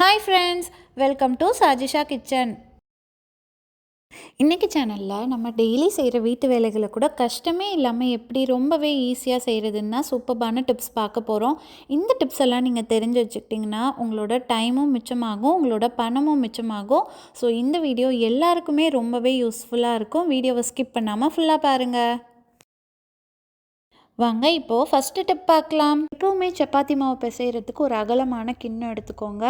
Hi friends welcome to Sajisha kitchen இன்றைக்கி சேனலில் நம்ம டெய்லி செய்கிற வீட்டு வேலைகளை கூட கஷ்டமே இல்லாமல் எப்படி ரொம்பவே ஈஸியாக செய்கிறதுன்னா சூப்பர்பான டிப்ஸ் பார்க்க போகிறோம் இந்த டிப்ஸ் எல்லாம் நீங்கள் தெரிஞ்சு வச்சுக்கிட்டிங்கன்னா உங்களோட டைமும் மிச்சமாகும் உங்களோட பணமும் மிச்சமாகும். ஸோ இந்த வீடியோ எல்லாருக்குமே ரொம்பவே யூஸ்ஃபுல்லாக இருக்கும். வீடியோவை ஸ்கிப் பண்ணாமல் ஃபுல்லாக பாருங்கள் வாங்க இப்போது ஃபஸ்ட்டு டிப் பார்க்கலாம். எப்போவுமே சப்பாத்தி மாவு பிசைகிறதுக்கு ஒரு அகலமான கிண்ணம் எடுத்துக்கோங்க.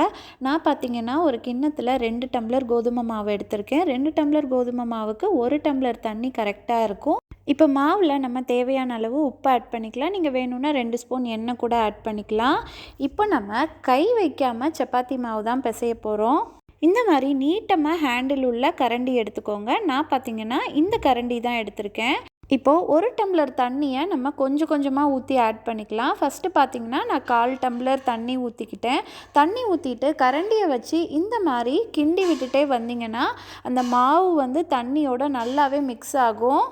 நான் பார்த்தீங்கன்னா ஒரு கிண்ணத்தில் ரெண்டு டம்ளர் கோதுமை மாவு எடுத்திருக்கேன். ரெண்டு டம்ளர் கோதுமை மாவுக்கு ஒரு டம்ளர் தண்ணி கரெக்டாக இருக்கும். இப்போ மாவில் நம்ம தேவையான அளவு உப்பு ஆட் பண்ணிக்கலாம். நீங்கள் வேணும்னா ரெண்டு ஸ்பூன் எண்ணெய் கூட ஆட் பண்ணிக்கலாம். இப்போ நம்ம கை வைக்காமல் சப்பாத்தி மாவு தான் பிசைய போகிறோம் இந்த மாதிரி நீட்டமாக ஹேண்டில் உள்ள கரண்டி எடுத்துக்கோங்க. நான் பார்த்தீங்கன்னா இந்த கரண்டி தான் எடுத்திருக்கேன். இப்போது ஒரு டம்ளர் தண்ணியை நம்ம கொஞ்சம் கொஞ்சமாக ஊற்றி ஆட் பண்ணிக்கலாம். ஃபஸ்ட்டு பார்த்திங்கன்னா நான் கால் டம்ளர் தண்ணி ஊற்றிக்கிட்டேன் தண்ணி ஊற்றிட்டு கரண்டியை வச்சு இந்த மாதிரி கிண்டி விட்டுட்டே வந்தீங்கன்னா அந்த மாவு வந்து தண்ணியோட நல்லாவே மிக்ஸ் ஆகும்.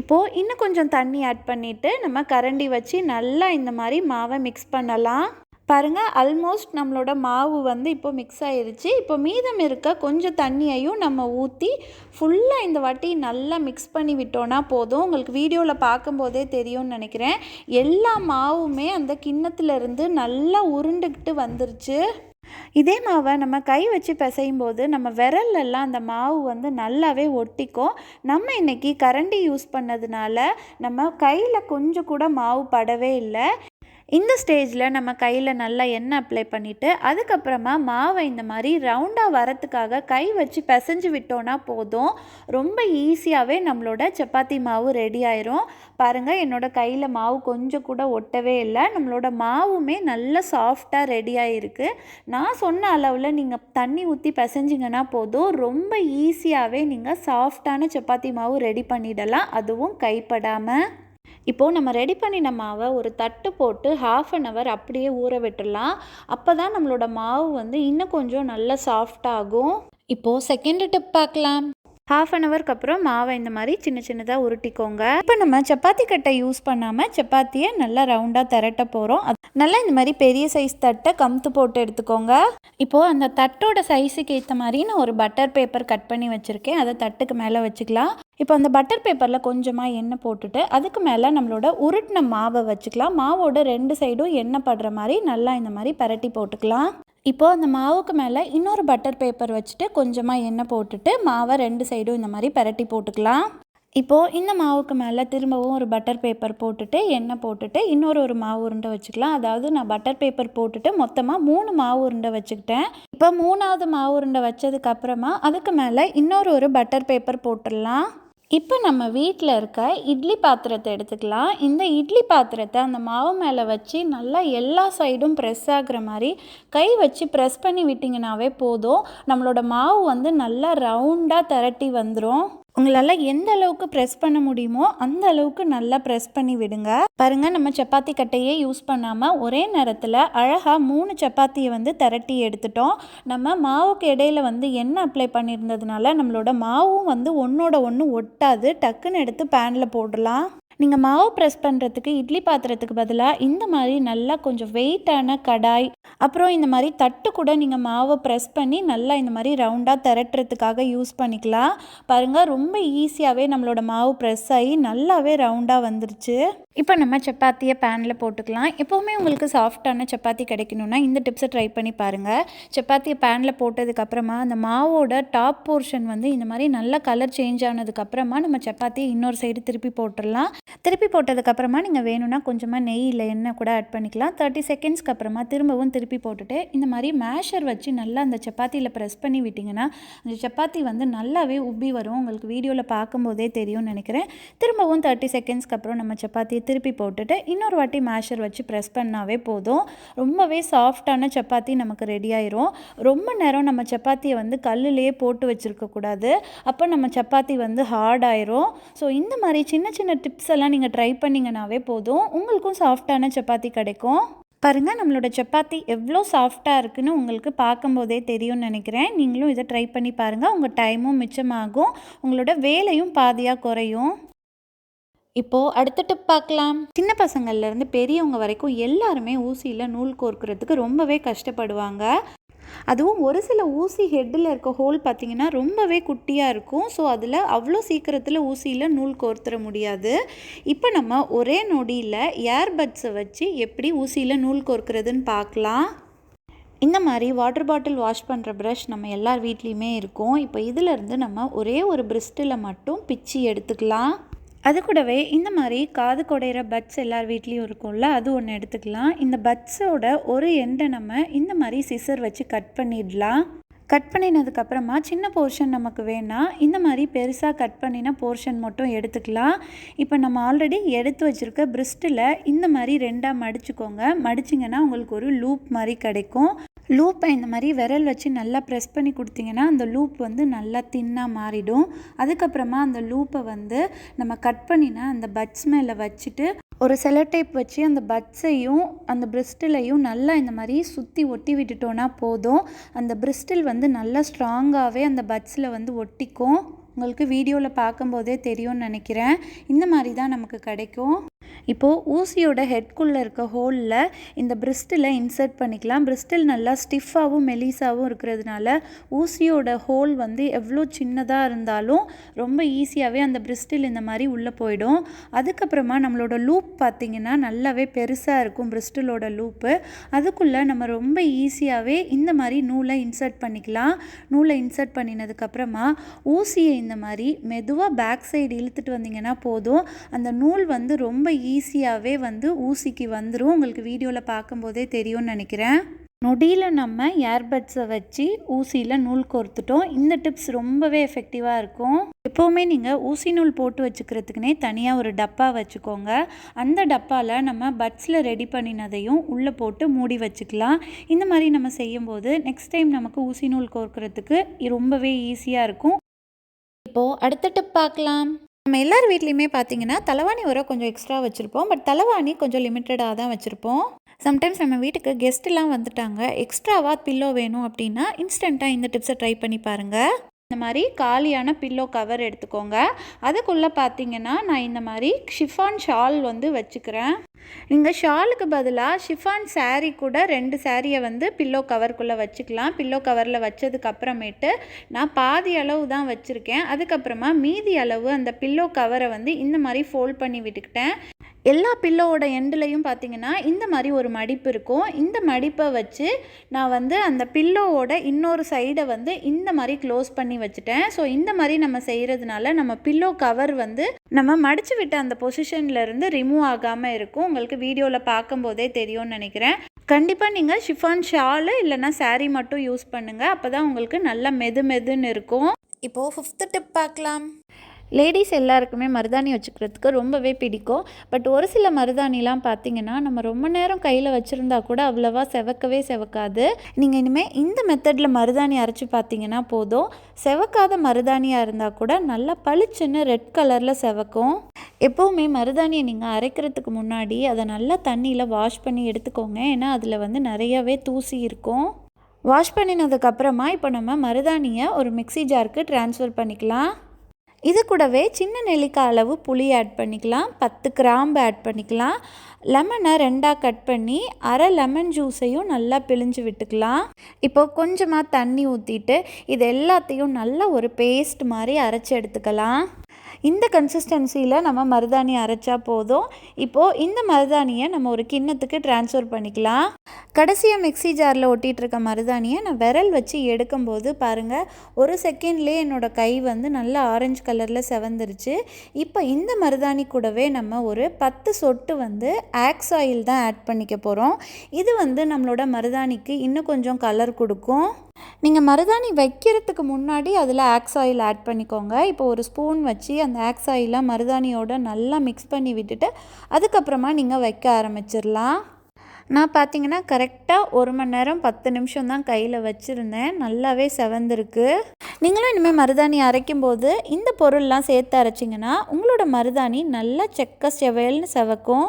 இப்போது இன்னும் கொஞ்சம் தண்ணி ஆட் பண்ணிவிட்டு நம்ம கரண்டி வச்சு நல்லா இந்த மாதிரி மாவை மிக்ஸ் பண்ணலாம். பாருங்கள் ஆல்மோஸ்ட் நம்மளோட மாவு வந்து இப்போ மிக்ஸ் ஆயிருச்சு. இப்போ மீதம் இருக்க கொஞ்சம் தண்ணியையும் நம்ம ஊற்றி ஃபுல்லாக இந்த வாட்டி நல்லா மிக்ஸ் பண்ணி விட்டோன்னா போதும். உங்களுக்கு வீடியோவில் பார்க்கும்போதே தெரியும்னு நினைக்கிறேன். எல்லா மாவுமே அந்த கிண்ணத்துலேருந்து நல்லா உருண்டுக்கிட்டு வந்துருச்சு. இதே மாவை நம்ம கை வச்சு பிசையும் போது நம்ம விரல்லெல்லாம் அந்த மாவு வந்து நல்லாவே ஒட்டிக்கும். நம்ம இன்றைக்கி கரண்டி யூஸ் பண்ணதுனால நம்ம கையில் கொஞ்சம் கூட மாவு படவே இல்லை. இந்த ஸ்டேஜில் நம்ம கையில் நல்லா எண்ணெய் அப்ளை பண்ணிவிட்டு அதுக்கப்புறமா மாவை இந்த மாதிரி ரவுண்டாக வரத்துக்காக கை வச்சு பிசைஞ்சு விட்டோன்னா போதும். ரொம்ப ஈஸியாகவே நம்மளோட சப்பாத்தி மாவு ரெடி ஆயிரும். பாருங்கள் என்னோடய கையில் மாவு கொஞ்சம் கூட ஒட்டவே இல்லை. நம்மளோட மாவுமே நல்ல சாஃப்டாக ரெடி ஆகிருக்கு நான் சொன்ன அளவில் நீங்கள் தண்ணி ஊற்றி பிசைஞ்சிங்கன்னா போதும். ரொம்ப ஈஸியாகவே நீங்கள் சாஃப்டான சப்பாத்தி மாவு ரெடி பண்ணிடலாம். அதுவும் கைப்படாமல் இப்போது நம்ம ரெடி பண்ணின மாவை ஒரு தட்டு போட்டு ஹாஃப் அன் ஹவர் அப்படியே ஊற விட்டுடலாம். அப்போ தான் நம்மளோட மாவு வந்து இன்னும் கொஞ்சம் நல்லா சாஃப்டாகும் இப்போது செகண்ட் டிப் பார்க்கலாம். ஹாஃப் அன் ஹவருக்கு அப்புறம் மாவை இந்த மாதிரி சின்ன சின்னதாக உருட்டிக்கோங்க. இப்போ நம்ம சப்பாத்தி கட்டை யூஸ் பண்ணாமல் சப்பாத்தியை நல்லா ரவுண்டாக திரட்ட போகிறோம் நல்லா இந்த மாதிரி பெரிய சைஸ் தட்டை கமுத்து போட்டு எடுத்துக்கோங்க. இப்போது அந்த தட்டோட சைஸுக்கு ஏற்ற மாதிரி நான் ஒரு பட்டர் பேப்பர் கட் பண்ணி வச்சுருக்கேன். அதை தட்டுக்கு மேலே வச்சுக்கலாம். இப்போ அந்த பட்டர் பேப்பரில் கொஞ்சமாக எண்ணெய் போட்டுட்டு அதுக்கு மேலே நம்மளோட உருட்டின மாவை வச்சுக்கலாம். மாவோட ரெண்டு சைடும் எண்ணெய் படுற மாதிரி நல்லா இந்த மாதிரி பரட்டி போட்டுக்கலாம். இப்போது அந்த மாவுக்கு மேலே இன்னொரு பட்டர் பேப்பர் வச்சுட்டு கொஞ்சமாக எண்ணெய் போட்டுட்டு மாவை ரெண்டு சைடும் இந்த மாதிரி பரட்டி போட்டுக்கலாம். இப்போது இந்த மாவுக்கு மேலே திரும்பவும் ஒரு பட்டர் பேப்பர் போட்டுட்டு எண்ணெய் போட்டுட்டு இன்னொரு ஒரு மாவு உருண்டை வச்சுக்கலாம். அதாவது நான் பட்டர் பேப்பர் போட்டுட்டு மொத்தமாக மூணு மாவு உருண்டை வச்சுக்கிட்டேன். இப்போ மூணாவது மாவு உருண்டை வச்சதுக்கப்புறமா அதுக்கு மேலே இன்னொரு ஒரு பட்டர் பேப்பர் போட்டுடலாம். இப்போ நம்ம வீட்டில் இருக்க இட்லி பாத்திரத்தை எடுத்துக்கலாம். இந்த இட்லி பாத்திரத்தை அந்த மாவு மேலே வச்சு நல்லா எல்லா சைடும் ப்ரெஸ் ஆகுற மாதிரி கை வச்சு ப்ரெஸ் பண்ணி விட்டிங்கனாவே போதும். நம்மளோட மாவு வந்து நல்லா ரவுண்டாக திரட்டி வந்துடும் உங்களால் எந்த அளவுக்கு ப்ரெஸ் பண்ண முடியுமோ அந்த அளவுக்கு நல்லா ப்ரெஸ் பண்ணி விடுங்க. பாருங்கள் நம்ம சப்பாத்தி கட்டையே யூஸ் பண்ணாமல் ஒரே நேரத்தில் அழகாக மூணு சப்பாத்தியை வந்து திரட்டி எடுத்துட்டோம். நம்ம மாவுக்கு இடையில வந்து எண்ணெய் அப்ளை பண்ணியிருந்ததுனால நம்மளோட மாவும் வந்து ஒன்றோட ஒன்று ஒட்டாது. டக்குன்னு எடுத்து பேனில் போடலாம். நீங்கள் மாவு ப்ரெஸ் பண்ணுறதுக்கு இட்லி பாத்திரத்துக்கு பதிலாக இந்த மாதிரி நல்லா கொஞ்சம் வெயிட்டான கடாய் அப்புறம் இந்த மாதிரி தட்டு கூட நீங்கள் மாவை ப்ரெஸ் பண்ணி நல்லா இந்த மாதிரி ரவுண்டாக திரட்டுறதுக்காக யூஸ் பண்ணிக்கலாம். பாருங்கள் ரொம்ப ஈஸியாகவே நம்மளோட மாவு ப்ரெஸ் ஆகி நல்லாவே ரவுண்டாக வந்துருச்சு. இப்போ நம்ம சப்பாத்தியை பேனில் போட்டுக்கலாம். எப்போவுமே உங்களுக்கு சாஃப்டான சப்பாத்தி கிடைக்கணுன்னா இந்த டிப்ஸை ட்ரை பண்ணி பாருங்கள் சப்பாத்தியை பேனில் போட்டதுக்கப்புறமா அந்த மாவோட டாப் போர்ஷன் வந்து இந்த மாதிரி நல்ல கலர் சேஞ்ச் ஆனதுக்கப்புறமா நம்ம சப்பாத்தியை இன்னொரு சைடு திருப்பி போட்டுடலாம். திருப்பி போட்டதுக்கப்புறமா நீங்கள் வேணும்னா கொஞ்சமாக நெய் இல்லை எண்ணெய் கூட ஆட் பண்ணிக்கலாம். தேர்ட்டி செகண்ட்ஸ்க்கு அப்புறமா திரும்பவும் திருப்பி போட்டுட்டு இந்த மாதிரி மேஷர் வச்சு நல்லா அந்த சப்பாத்தியில் ப்ரெஸ் பண்ணி விட்டிங்கன்னா அந்த சப்பாத்தி வந்து நல்லாவே உப்பி வரும். உங்களுக்கு வீடியோவில் பார்க்கும்போதே தெரியும்னு நினைக்கிறேன். திரும்பவும் தேர்ட்டி செகண்ட்ஸ்க்கு அப்புறம் நம்ம சப்பாத்தியை திருப்பி போட்டுட்டு இன்னொரு வாட்டி மேஷர் வச்சு ப்ரெஸ் பண்ணாவே போதும். ரொம்பவே சாஃப்டான சப்பாத்தி நமக்கு ரெடி ஆயிரும். ரொம்ப நேரம் நம்ம சப்பாத்தியை வந்து கல்லுலேயே போட்டு வச்சுருக்கக்கூடாது. அப்போ நம்ம சப்பாத்தி வந்து ஹார்ட் ஆயிரும். ஸோ இந்த மாதிரி சின்ன சின்ன டிப்ஸ் எல்லாம் நீங்கள் ட்ரை பண்ணிங்கனாவே போதும். உங்களுக்கும் சாஃப்டான சப்பாத்தி கிடைக்கும். பாருங்கள் நம்மளோட சப்பாத்தி எவ்வளோ சாஃப்டாக இருக்குன்னு உங்களுக்கு பார்க்கும்போதே தெரியும்னு நினைக்கிறேன். நீங்களும் இதை ட்ரை பண்ணி பாருங்கள் உங்கள் டைமும் மிச்சமாகும். உங்களோட வேலையும் பாதியாக குறையும். இப்போது அடுத்த டிப் பார்க்கலாம். சின்ன பசங்கள்லேருந்து பெரியவங்க வரைக்கும் எல்லாருமே ஊசியில் நூல் கோர்க்கிறதுக்கு ரொம்பவே கஷ்டப்படுவாங்க. அதுவும் ஒரு சில ஊசி ஹெட்டில் இருக்க ஹோல் பார்த்திங்கன்னா ரொம்பவே குட்டியாக இருக்கும். ஸோ அதில் அவ்வளோ சீக்கிரத்தில் ஊசியில் நூல் கோர்த்துற முடியாது. இப்போ நம்ம ஒரே நொடியில் ஏர்பட்ஸை வச்சு எப்படி ஊசியில் நூல் கோர்க்கிறதுன்னு பார்க்கலாம். இந்த மாதிரி வாட்டர் பாட்டில் வாஷ் பண்ணுற ப்ரஷ் நம்ம எல்லார் வீட்லேயுமே இருக்கும். இப்போ இதிலேருந்து நம்ம ஒரே ஒரு பிரிஸ்டில் மட்டும் பிச்சு எடுத்துக்கலாம். அது கூடவே இந்த மாதிரி காது குடையிற பட்ஸ் எல்லார் வீட்லேயும் இருக்கும்ல அது ஒன்று எடுத்துக்கலாம். இந்த பட்ஸோட ஒரு எண்டை நம்ம இந்த மாதிரி சிசர் வச்சு கட் பண்ணிடலாம். கட் பண்ணினதுக்கப்புறமா சின்ன போர்ஷன் நமக்கு வேணால் இந்த மாதிரி பெருசாக கட் பண்ணின போர்ஷன் மட்டும் எடுத்துக்கலாம். இப்போ நம்ம ஆல்ரெடி எடுத்து வச்சுருக்க பிரிஸ்டில் இந்த மாதிரி ரெண்டாக மடிச்சுக்கோங்க. மடிச்சிங்கன்னா உங்களுக்கு ஒரு லூப் மாதிரி கிடைக்கும். லூப்பை இந்த மாதிரி விரல் வச்சு நல்லா ப்ரெஸ் பண்ணி கொடுத்தீங்கன்னா அந்த லூப் வந்து நல்லா தின்னாக மாறிடும். அதுக்கப்புறமா அந்த லூப்பை வந்து நம்ம கட் பண்ணினா அந்த பட்ஸ் மேலே வச்சுட்டு ஒரு சில டைப் வச்சு அந்த பட்ஸையும் அந்த பிரிஸ்டிலையும் நல்லா இந்த மாதிரி சுற்றி ஒட்டி விட்டுட்டோன்னா போதும். அந்த பிரிஸ்டில் வந்து நல்லா ஸ்ட்ராங்காகவே அந்த பட்ஸில் வந்து ஒட்டிக்கும். உங்களுக்கு வீடியோவில் பார்க்கும்போதே தெரியும்னு நினைக்கிறேன். இந்த மாதிரி தான் நமக்கு கிடைக்கும். இப்போது ஊசியோட ஹெட்குள்ளே இருக்க ஹோலில் இந்த பிரிஸ்டில் இன்சர்ட் பண்ணிக்கலாம். பிரிஸ்டில் நல்லா ஸ்டிஃபாகவும் மெலிசாகவும் இருக்கிறதுனால ஊசியோட ஹோல் வந்து எவ்வளோ சின்னதாக இருந்தாலும் ரொம்ப ஈஸியாகவே அந்த பிரிஸ்டில் இந்த மாதிரி உள்ளே போயிடும். அதுக்கப்புறமா நம்மளோட லூப் பார்த்திங்கன்னா நல்லாவே பெருசாக இருக்கும் பிரிஸ்டிலோட லூப்பு அதுக்குள்ளே நம்ம ரொம்ப ஈஸியாகவே இந்த மாதிரி நூலை இன்சர்ட் பண்ணிக்கலாம். நூலை இன்சர்ட் பண்ணினதுக்கப்புறமா ஊசியை இந்த மாதிரி மெதுவாக பேக் சைடு இழுத்துட்டு வந்தீங்கன்னா போதும். அந்த நூல் வந்து ரொம்ப ஈஸியாகவே வந்து ஊசிக்கு வந்துடும் உங்களுக்கு வீடியோவில் பார்க்கும்போதே தெரியும்னு நினைக்கிறேன். நொடியில் நம்ம ஏர்பட்ஸை வச்சு ஊசியில் நூல் கோர்த்துட்டோம். இந்த டிப்ஸ் ரொம்பவே எஃபெக்டிவாக இருக்கும். எப்போவுமே நீங்கள் ஊசி நூல் போட்டு வச்சுக்கிறதுக்குனே தனியாக ஒரு டப்பா வச்சுக்கோங்க. அந்த டப்பாவில் நம்ம பட்ஸில் ரெடி பண்ணினதையும் உள்ளே போட்டு மூடி வச்சுக்கலாம். இந்த மாதிரி நம்ம செய்யும்போது நெக்ஸ்ட் டைம் நமக்கு ஊசி நூல் கோர்க்கிறதுக்கு ரொம்பவே ஈஸியாக இருக்கும். இப்போது அடுத்த டிப் பார்க்கலாம். நம்ம எல்லார் வீட்லேயுமே பார்த்தீங்கன்னா தலைவாணி உரம் கொஞ்சம் எக்ஸ்ட்ரா வச்சுருப்போம். பட் தலைவாணி கொஞ்சம் லிமிட்டடாக தான் வச்சுருப்போம். சம்டைம்ஸ் நம்ம வீட்டுக்கு கெஸ்ட்டெல்லாம் வந்துட்டாங்க. எக்ஸ்ட்ராவாக பில்லோ வேணும் அப்படின்னா இன்ஸ்டண்ட்டாக இந்த டிப்ஸை ட்ரை பண்ணி பாருங்கள் இந்த மாதிரி காலியான பில்லோ கவர் எடுத்துக்கோங்க. அதுக்குள்ளே பார்த்தீங்கன்னா நான் இந்த மாதிரி ஷிஃபான் ஷால் வந்து வச்சுக்கிறேன். நீங்கள் ஷாலுக்கு பதிலாக ஷிஃபான் சாரீ கூட ரெண்டு சாரியை வந்து பில்லோ கவருக்குள்ளே வச்சுக்கலாம். பில்லோ கவரில் வச்சதுக்கப்புறமேட்டு நான் பாதி அளவு தான் வச்சுருக்கேன். அதுக்கப்புறமா மீதி அளவு அந்த பில்லோ கவரை வந்து இந்த மாதிரி ஃபோல்ட் பண்ணி விட்டுக்கிட்டேன். எல்லா பில்லோவோட எண்டுலையும் பார்த்தீங்கன்னா இந்த மாதிரி ஒரு மடிப்பு இருக்கும். இந்த மடிப்பை வச்சு நான் வந்து அந்த பில்லோவோட இன்னொரு சைடை வந்து இந்த மாதிரி க்ளோஸ் பண்ணி வச்சுட்டேன். ஸோ இந்த மாதிரி நம்ம செய்கிறதுனால நம்ம பில்லோ கவர் வந்து நம்ம மடிச்சு விட்ட அந்த பொசிஷன்லேருந்து ரிமூவ் ஆகாமல் இருக்கும். உங்களுக்கு வீடியோவில் பார்க்கும்போதே தெரியும்னு நினைக்கிறேன். கண்டிப்பாக நீங்கள் ஷிஃபான் ஷாலு இல்லைன்னா சாரீ மட்டும் யூஸ் பண்ணுங்கள் அப்போ தான் உங்களுக்கு நல்லா மெது மெதுன்னு இருக்கும். இப்போது ஃபிஃப்த்து டிப் பார்க்கலாம். லேடிஸ் எல்லாருக்குமே மருதாணி வச்சுக்கிறதுக்கு ரொம்பவே பிடிக்கும். பட் ஒரு சில மருதாணிலாம் பார்த்தீங்கன்னா நம்ம ரொம்ப நேரம் கையில் வச்சுருந்தா கூட அவ்வளோவா செவக்கவே செவக்காது. நீங்கள் இனிமேல் இந்த மெத்தடில் மருதாணி அரைச்சி பார்த்தீங்கன்னா போதும். செவக்காத மருதாணியாக இருந்தால் கூட நல்லா பளிச்சுன்னு ரெட் கலரில் செவக்கும். எப்போவுமே மருதாணியை நீங்கள் அரைக்கிறதுக்கு முன்னாடி அதை நல்லா தண்ணியில் வாஷ் பண்ணி எடுத்துக்கோங்க. ஏன்னா அதில் வந்து நிறையவே தூசி இருக்கும். வாஷ் பண்ணினதுக்கப்புறமா இப்போ நம்ம மருதாணியை ஒரு மிக்ஸி ஜாருக்கு ட்ரான்ஸ்ஃபர் பண்ணிக்கலாம். இது கூடவே சின்ன நெல்லிக்காய் அளவு புளி ஆட் பண்ணிக்கலாம் பத்து கிராம்பு ஆட் பண்ணிக்கலாம். லெமனை ரெண்டாக கட் பண்ணி அரை லெமன் ஜூஸையும் நல்லா பிழிஞ்சு விட்டுக்கலாம். இப்போ கொஞ்சமாக தண்ணி ஊற்றிட்டு இது எல்லாத்தையும் நல்லா ஒரு பேஸ்ட் மாதிரி அரைச்சி எடுத்துக்கலாம். இந்த கன்சிஸ்டன்சியில் நம்ம மருதாணி அரைச்சா போதும். இப்போது இந்த மருதாணியை நம்ம ஒரு கிண்ணத்துக்கு டிரான்ஸ்ஃபர் பண்ணிக்கலாம். கடைசியாக மிக்ஸி ஜாரில் ஒட்டிகிட்டு இருக்க மருதாணியை நான் விரல் வச்சு எடுக்கும்போது பாருங்கள் ஒரு செகண்ட்லேயே என்னோட கை வந்து நல்லா ஆரஞ்சு கலரில் செவந்துருச்சு. இப்போ இந்த மருதாணி கூடவே நம்ம ஒரு பத்து சொட்டு வந்து ஆக்ஸ் ஆயில் தான் ஆட் பண்ணிக்க போகிறோம் இது வந்து நம்மளோட மருதாணிக்கு இன்னும் கொஞ்சம் கலர் கொடுக்கும். நீங்கள் மருதாணி வைக்கிறதுக்கு முன்னாடி அதில் ஆக்ஸ் ஆயில் ஆட் பண்ணிக்கோங்க. இப்போ ஒரு ஸ்பூன் வச்சு அந்த ஆக்ஸ் ஆயிலை மருதாணியோட நல்லா மிக்ஸ் பண்ணி விட்டுட்டு அதுக்கப்புறமா நீங்கள் வைக்க ஆரம்பிச்சிடலாம். நான் பார்த்தீங்கன்னா கரெக்டாக ஒரு மணி நேரம் பத்து நிமிஷம் தான் கையில் வச்சுருந்தேன். நல்லாவே செவந்திருக்கு. நீங்களும் இனிமேல் மருதாணி அரைக்கும் போது இந்த பொருள்லாம் சேர்த்து அரைச்சிங்கன்னா உங்களோட மருதாணி நல்லா செக்க செவையல்னு செவக்கும்.